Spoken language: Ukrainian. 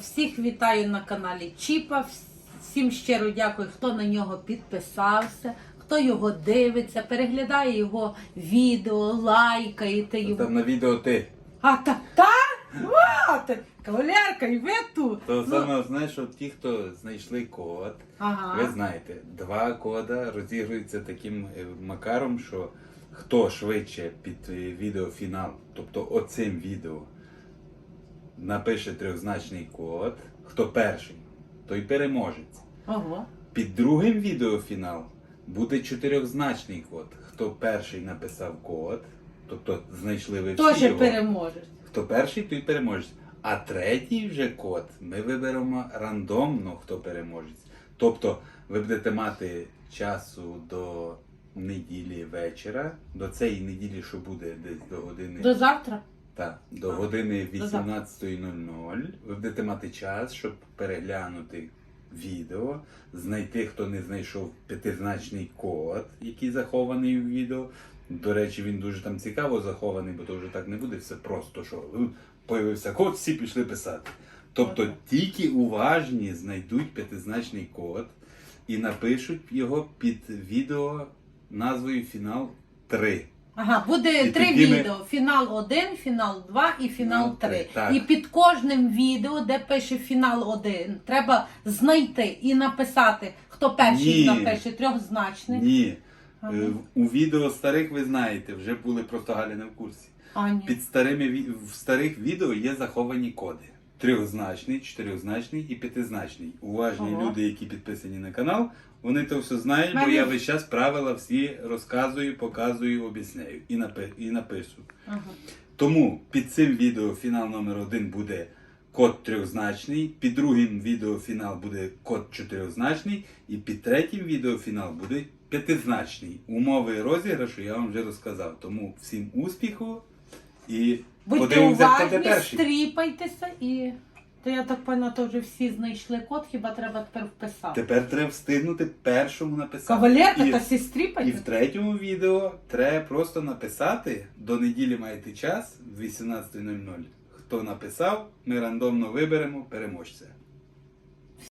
Всіх вітаю на каналі Чіпа. Всім щиро дякую, хто на нього підписався, хто його дивиться, переглядає його відео, лайкаєте його. Там на відео ти. А та та? Мати! Кавалерка, і ви тут. То Ну, саме знаєш, що ті, хто знайшли код, Ага. ви знаєте, два кода розігруються таким е, макаром, що хто швидше під е, відео фінал, тобто оцим відео, напише трьохзначний код, хто перший, той переможець. Ого. Під другим відео фінал буде чотирьохзначний код. Хто перший написав код, тобто знайшли ви всі Теж його. переможеш. Хто перший, той переможець. А третій вже код ми виберемо рандомно, хто переможець. Тобто ви будете мати часу до неділі вечора, до цієї неділі, що буде десь до години. До завтра. Так, до А, години 18.00 ви будете мати час, щоб переглянути відео, знайти, хто не знайшов п'ятизначний код, який захований в відео. До речі, він дуже там цікаво захований, бо то вже так не буде все просто, що ну, появився код, всі пішли писати. Тобто тільки уважні знайдуть п'ятизначний код і напишуть його під відео назвою Фінал 3. Ага, буде І три тоді ми- відео: фінал 1, фінал 2 і фінал Ну, 3. три, так. І під кожним відео, де пише фінал 1, треба знайти і написати, хто перший Ні. напише трьохзначний. Ні. Ага. Е, У відео старих ви знаєте, вже були просто Галя не в курсі. А, ні. Під старими ві- в старих відео є заховані коди. Трьохзначний, чотирьохзначний і п'ятизначний. Уважні Ага. люди, які підписані на канал, вони то все знають, бо Мене- я весь час правила всі розказую, показую, об'ясняю і, напи- і написую. Ага. Тому під цим відео фінал номер один буде код трьохзначний, під другим відео фінал буде код чотирьохзначний, і під третім відео фінал буде п'ятизначний. Умови розіграшу я вам вже розказав. Тому всім успіху і Будьте подивимося, хто де уважні, перший. стріпайтеся і. То я так пана, то вже всі знайшли код, хіба треба тепер вписати. Тепер треба встигнути першому написати. Кавалерка, і, та всі і стріпайте. в третьому відео треба просто написати. До неділі маєте час в 18.00. Хто написав, ми рандомно виберемо переможця.